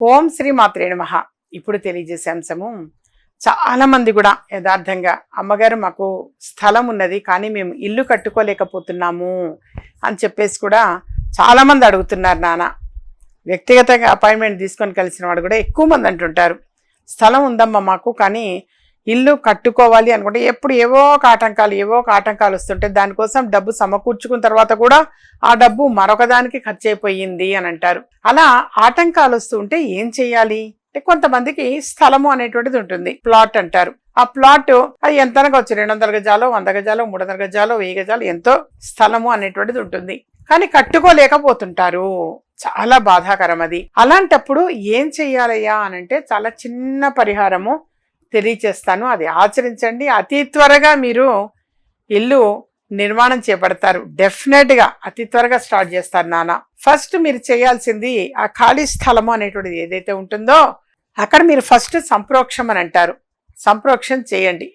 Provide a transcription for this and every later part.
ఓం శ్రీ మాత్రే నమ. ఇప్పుడు తెలియజేసే అంశము చాలా మంది కూడా యథార్థంగా అమ్మగారు మాకు స్థలం ఉన్నది కానీ మేము ఇల్లు కట్టుకోలేకపోతున్నాము అని చెప్పేసి కూడా చాలా మంది అడుగుతున్నారు నాన్న. వ్యక్తిగతంగా అపాయింట్మెంట్ తీసుకొని కలిసిన వాడు కూడా ఎక్కువ మంది అంటుంటారు. స్థలం ఉందమ్మా మాకు కానీ ఇల్లు కట్టుకోవాలి అనుకుంటే ఎప్పుడు ఏవో ఒక ఆటంకాలు ఏవో ఒక ఆటంకాలు వస్తుంటే దానికోసం డబ్బు సమకూర్చుకున్న తర్వాత కూడా ఆ డబ్బు మరొక దానికి ఖర్చు అయిపోయింది అని అంటారు. అలా ఆటంకాలు వస్తుంటే ఏం చేయాలి? అంటే కొంతమందికి స్థలము అనేటువంటిది ఉంటుంది ప్లాట్ అంటారు. ఆ ప్లాట్ అది ఎంత వచ్చు రెండు వందల గజాలు వంద గజాలు మూడు వందల గజాలు వెయ్యి గజాలు ఎంతో స్థలము అనేటువంటిది ఉంటుంది. కానీ కట్టుకోలేకపోతుంటారు. చాలా బాధాకరం అది. అలాంటప్పుడు ఏం చెయ్యాలయ్యా అనంటే చాలా చిన్న పరిహారము తెలియచేస్తాను. అది ఆచరించండి. అతి త్వరగా మీరు ఇల్లు నిర్మాణం చేపడతారు. డెఫినెట్గా అతి త్వరగా స్టార్ట్ చేస్తారు నాన్న. ఫస్ట్ మీరు చేయాల్సింది ఆ ఖాళీ స్థలము అనేటువంటిది ఏదైతే ఉంటుందో అక్కడ మీరు ఫస్ట్ సంప్రోక్షం అని అంటారు. సంప్రోక్షం చేయండి.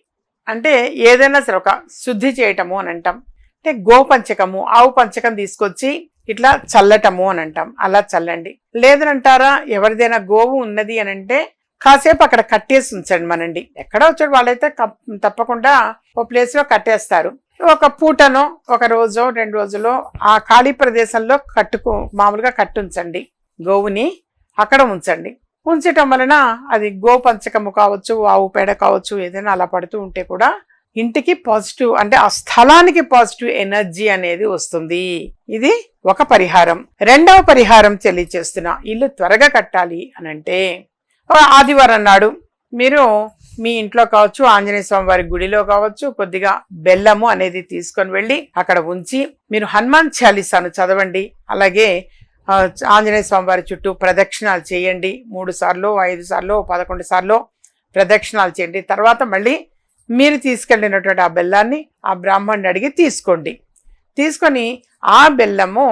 అంటే ఏదైనా సరే ఒక శుద్ధి చేయటము అని అంటాం. అంటే గోపంచకము ఆవు పంచకం తీసుకొచ్చి ఇట్లా చల్లటము అని అంటాం. అలా చల్లండి. లేదనంటారా ఎవరిదైనా గోవు ఉన్నది అని అంటే కాసేపు అక్కడ కట్టేసి ఉంచండి మనండి. ఎక్కడో వచ్చాడు వాళ్ళైతే కప్- తప్పకుండా ఓ ప్లేస్లో కట్టేస్తారు. ఒక పూటనో ఒక రోజో రెండు రోజులో ఆ ఖాళీ ప్రదేశంలో కట్టుకు మామూలుగా కట్టుంచండి. గోవుని అక్కడ ఉంచండి. ఉంచటం వలన అది గో పంచకము కావచ్చు ఆవు పేడ కావచ్చు ఏదైనా అలా పడుతూ ఉంటే కూడా ఇంటికి పాజిటివ్ అంటే ఆ స్థలానికి పాజిటివ్ ఎనర్జీ అనేది వస్తుంది. ఇది ఒక పరిహారం. రెండవ పరిహారం తెలియచేస్తున్నా. ఇల్లు త్వరగా కట్టాలి అనంటే ఆదివారం నాడు మీరు మీ ఇంట్లో కావచ్చు ఆంజనేయ స్వామి వారి గుడిలో కావచ్చు కొద్దిగా బెల్లము అనేది తీసుకొని వెళ్ళి అక్కడ ఉంచి మీరు హనుమాన్ చాలీసాను చదవండి. అలాగే ఆంజనేయ స్వామి వారి చుట్టూ ప్రదక్షిణాలు చేయండి. మూడు సార్లు ఐదు సార్లు పదకొండు సార్లు ప్రదక్షిణాలు చేయండి. తర్వాత మళ్ళీ మీరు తీసుకెళ్ళినటువంటి ఆ బెల్లాన్ని ఆ బ్రాహ్మణుని అడిగి తీసుకోండి. తీసుకొని ఆ బెల్లము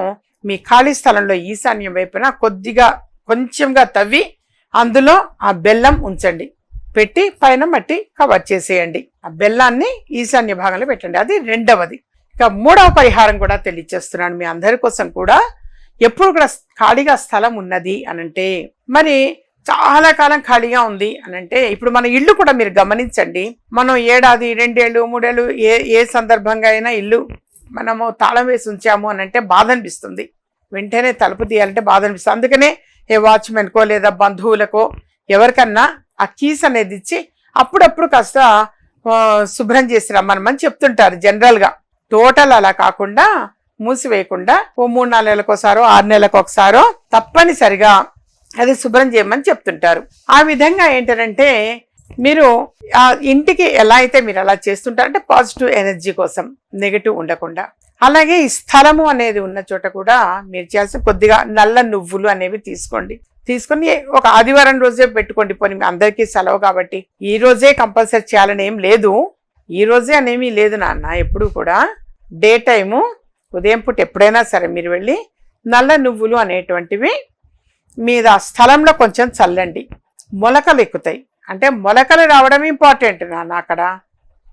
మీ ఖాళీ స్థలంలో ఈశాన్యం వైపున కొద్దిగా కొంచెంగా తవ్వి అందులో ఆ బెల్లం ఉంచండి. పెట్టి పైన మట్టి కవర్ చేసేయండి. ఆ బెల్లాన్ని ఈశాన్య భాగంలో పెట్టండి. అది రెండవది. ఇక మూడవ పరిహారం కూడా తెలియచేస్తున్నాను మీ అందరి కోసం కూడా. ఎప్పుడు కూడా ఖాళీగా స్థలం ఉన్నది అనంటే మరి చాలా కాలం ఖాళీగా ఉంది అనంటే ఇప్పుడు మన ఇల్లు కూడా మీరు గమనించండి. మనం ఏడాది రెండేళ్ళు మూడేళ్ళు ఏ ఏ సందర్భంగా అయినా ఇల్లు మనము తాళం వేసి ఉంచాము అనంటే బాధ అనిపిస్తుంది. వెంటనే తలుపు తీయాలంటే బాధ అనిపిస్తుంది. అందుకనే ఏ వాచ్మెన్కో లేదా బంధువులకో ఎవరికన్నా ఆ కీస్ అనేది ఇచ్చి అప్పుడప్పుడు కాస్త శుభ్రం చేసి రమ్మనమని చెప్తుంటారు జనరల్గా. టోటల్ అలా కాకుండా మూసివేయకుండా ఓ మూడు నాలుగు నెలలకోసారో ఆరు నెలలకు ఒకసారో తప్పనిసరిగా అది శుభ్రం చేయమని చెప్తుంటారు. ఆ విధంగా ఏంటంటే మీరు ఇంటికి ఎలా అయితే మీరు అలా చేస్తుంటారంటే పాజిటివ్ ఎనర్జీ కోసం నెగటివ్ ఉండకుండా. అలాగే ఈ స్థలము అనేది ఉన్న చోట కూడా మీరు చేయాల్సిన కొద్దిగా నల్ల నువ్వులు అనేవి తీసుకోండి. తీసుకొని ఒక ఆదివారం రోజే పెట్టుకోండి. పోనీ మీ అందరికీ సెలవు కాబట్టి. ఈ రోజే కంపల్సరీ చేయాలని ఏం లేదు. ఈ రోజే అనేమీ లేదు నాన్న. ఎప్పుడు కూడా డే టైము ఉదయం పూట ఎప్పుడైనా సరే మీరు వెళ్ళి నల్ల నువ్వులు అనేటువంటివి మీద ఆ స్థలంలో కొంచెం చల్లండి. మొలకలు ఎక్కుతాయి. అంటే మొలకలు రావడం ఇంపార్టెంట్ నాన్న అక్కడ.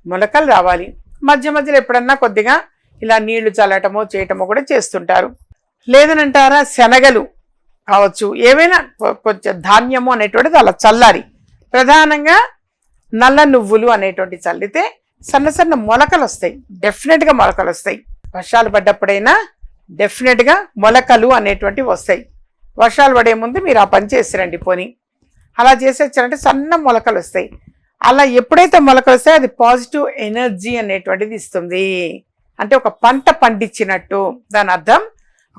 మొలకలు రావాలి. మధ్య మధ్యలో ఎప్పుడన్నా కొద్దిగా ఇలా నీళ్ళు చల్లటమో చేయటమో కూడా చేస్తుంటారు. లేదనంటారా శనగలు కావచ్చు ఏవైనా కొ- కొంచెం ధాన్యము అనేటువంటిది అలా చల్లారి ప్రధానంగా నల్ల నువ్వులు అనేటువంటి చల్లితే సన్న సన్న మొలకలు వస్తాయి డెఫినెట్గా మొలకలు వస్తాయి. వర్షాలు పడ్డప్పుడైనా డెఫినెట్గా మొలకలు అనేటువంటివి వస్తాయి. వర్షాలు పడే ముందు మీరు ఆ పని చేసిరండి పోని. అలా చేసేచ్చారంటే సన్న మొలకలు వస్తాయి. అలా ఎప్పుడైతే మొలకలు వస్తాయో అది పాజిటివ్ ఎనర్జీ అనేటువంటిది ఇస్తుంది. అంటే ఒక పంట పండించినట్టు దాని అర్థం?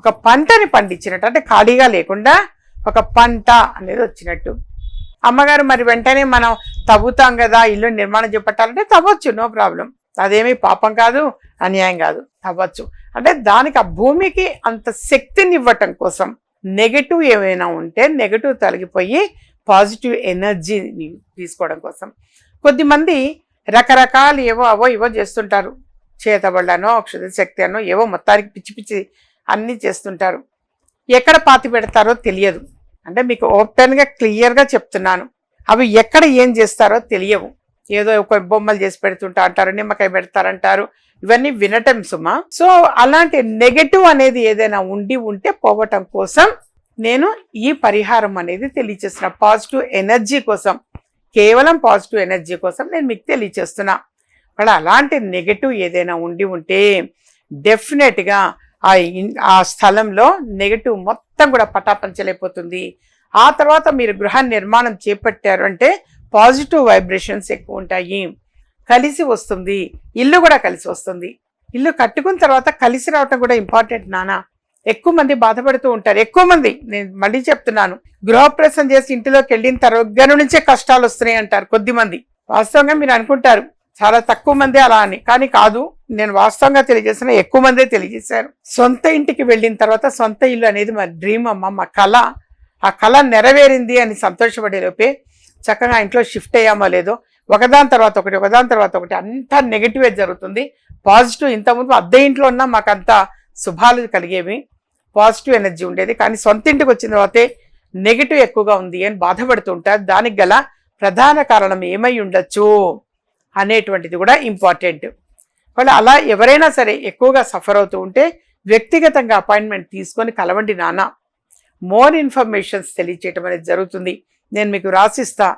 ఒక పంటని పండించినట్టు అంటే ఖాళీగా లేకుండా ఒక పంట అనేది వచ్చినట్టు. అమ్మగారు మరి వెంటనే మనం తవ్వుతాం కదా ఇల్లు నిర్మాణం చేపట్టాలంటే తవ్వచ్చు నో ప్రాబ్లం. అదేమీ పాపం కాదు అన్యాయం కాదు తవ్వచ్చు. అంటే దానికి ఆ భూమికి అంత శక్తిని ఇవ్వటం కోసం నెగటివ్ ఏమైనా ఉంటే నెగటివ్ తొలగిపోయి పాజిటివ్ ఎనర్జీని తీసుకోవడం కోసం. కొద్దిమంది రకరకాలు ఏవో అవో ఇవో చేస్తుంటారు. చేతబళ్ళనో అక్షర శక్తి అనో ఏవో మొత్తానికి పిచ్చి పిచ్చి అన్నీ చేస్తుంటారు. ఎక్కడ పాతి పెడతారో తెలియదు. అంటే మీకు ఓపెన్గా క్లియర్గా చెప్తున్నాను. అవి ఎక్కడ ఏం చేస్తారో తెలియవు. ఏదో ఒక బొమ్మలు చేసి పెడుతుంటా అంటారు నిమ్మకాయ పెడతారంటారు. ఇవన్నీ వినటం సుమా. సో అలాంటి నెగటివ్ అనేది ఏదైనా ఉండి ఉంటే పోవటం కోసం నేను ఈ పరిహారం అనేది తెలియచేస్తున్నా. పాజిటివ్ ఎనర్జీ కోసం. కేవలం పాజిటివ్ ఎనర్జీ కోసం నేను మీకు తెలియచేస్తున్నా. అక్కడ అలాంటి నెగటివ్ ఏదైనా ఉండి ఉంటే డెఫినెట్గా ఆ ఇన్- ఆ స్థలంలో నెగటివ్ మొత్తం కూడా పటాపంచలైపోతుంది. ఆ తర్వాత మీరు గృహ నిర్మాణం చేపట్టారు అంటే పాజిటివ్ వైబ్రేషన్స్ ఎక్కువ ఉంటాయి. కలిసి వస్తుంది. ఇల్లు కూడా కలిసి వస్తుంది. ఇల్లు కట్టుకున్న తర్వాత కలిసి రావటం కూడా ఇంపార్టెంట్ నానా ఎక్కువ మంది బాధపడుతూ ఉంటారు. ఎక్కువ మంది నేను మళ్ళీ చెప్తున్నాను. గృహప్రవేశం చేసి ఇంటిలోకి వెళ్ళిన తర్వాత నుంచే కష్టాలు వస్తున్నాయి అంటారు కొద్ది మంది. వాస్తవంగా మీరు అనుకుంటారు. చాలా తక్కువ మంది అలా అని. కానీ కాదు నేను వాస్తవంగా తెలియజేసిన ఎక్కువ మందే తెలియజేశారు. సొంత ఇంటికి వెళ్ళిన తర్వాత సొంత ఇల్లు అనేది మా డ్రీమ్ అమ్మ మా కళ. ఆ కళ నెరవేరింది అని సంతోషపడేలోపే చక్కగా ఇంట్లో షిఫ్ట్ అయ్యామో లేదో ఒకదాని తర్వాత ఒకటి ఒకదాని తర్వాత ఒకటి అంతా నెగిటివే జరుగుతుంది. పాజిటివ్ ఇంతకుముందు అద్దె ఇంట్లో ఉన్నా మాకు అంత శుభాలు కలిగేవి. పాజిటివ్ ఎనర్జీ ఉండేది. కానీ సొంత ఇంటికి వచ్చిన తర్వాతే నెగిటివ్ ఎక్కువగా ఉంది అని బాధపడుతూ ఉంటారు. దానికి గల ప్రధాన కారణం ఏమై ఉండొచ్చు? అనేటువంటిది కూడా ఇంపార్టెంట్. వాళ్ళు అలా ఎవరైనా సరే ఎక్కువగా సఫర్ అవుతూ ఉంటే వ్యక్తిగతంగా అపాయింట్మెంట్ తీసుకొని కలవండి నాన్న. మోర్ ఇన్ఫర్మేషన్స్ తెలియచేయటం అనేది జరుగుతుంది. నేను మీకు రాసిస్తా.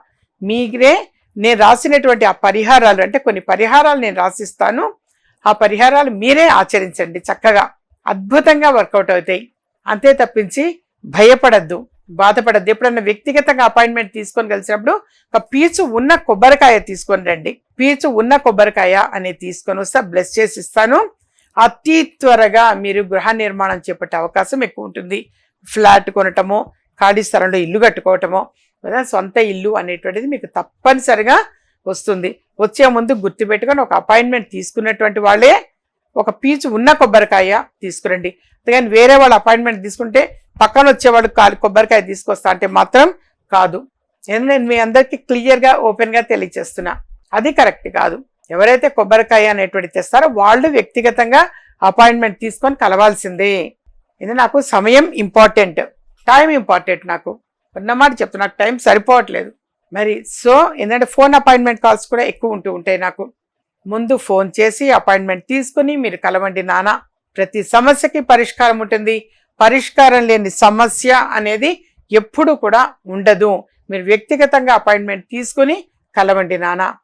మీరే నేను రాసినటువంటి ఆ పరిహారాలు అంటే కొన్ని పరిహారాలు నేను రాసిస్తాను. ఆ పరిహారాలు మీరే ఆచరించండి చక్కగా. అద్భుతంగా వర్కౌట్ అవుతాయి. అంతే తప్పించి భయపడద్దు బాధపడద్దు. ఎప్పుడన్నా వ్యక్తిగతంగా అపాయింట్మెంట్ తీసుకొని కలిసినప్పుడు ఒక పీచు ఉన్న కొబ్బరికాయ తీసుకొని రండి. పీచు ఉన్న కొబ్బరికాయ అనేది తీసుకొని వస్తే బ్లెస్ చేసి ఇస్తాను. అతి త్వరగా మీరు గృహ నిర్మాణం చేపట్టే అవకాశం ఎక్కువ ఉంటుంది. ఫ్లాట్ కొనటము ఖాళీ స్థలంలో ఇల్లు కట్టుకోవటమో లేదా సొంత ఇల్లు అనేటువంటిది మీకు తప్పనిసరిగా వస్తుంది. వచ్చే ముందు గుర్తుపెట్టుకొని ఒక అపాయింట్మెంట్ తీసుకున్నటువంటి వాళ్ళే ఒక పీచు ఉన్న కొబ్బరికాయ తీసుకురండి. అంతేగాని వేరే వాళ్ళు అపాయింట్మెంట్ తీసుకుంటే పక్కన వచ్చేవాడు కొబ్బరికాయ తీసుకొస్తా అంటే మాత్రం కాదు. నేను నేను మీ అందరికీ క్లియర్గా ఓపెన్గా తెలియచేస్తున్నా. అది కరెక్ట్ కాదు. ఎవరైతే కొబ్బరికాయ అనేటువంటి తెస్తారో వాళ్ళు వ్యక్తిగతంగా అపాయింట్మెంట్ తీసుకొని కలవాల్సిందే. ఇది నాకు సమయం ఇంపార్టెంట్. టైం ఇంపార్టెంట్ నాకు. ఉన్నమాట చెప్తా నాకు టైం సరిపోవట్లేదు. మరి సో ఏంటంటే ఫోన్ అపాయింట్మెంట్ కాల్స్ కూడా ఎక్కువ ఉంటూ ఉంటాయి నాకు. ముందు ఫోన్ చేసి అపాయింట్మెంట్ తీసుకుని మీరు కలవండి నాన్న. ప్రతి సమస్యకి పరిష్కారం ఉంటుంది. పరిష్కారం లేని సమస్య అనేది ఎప్పుడు కూడా ఉండదు. మీరు వ్యక్తిగతంగా అపాయింట్మెంట్ తీసుకుని కలవండి నానా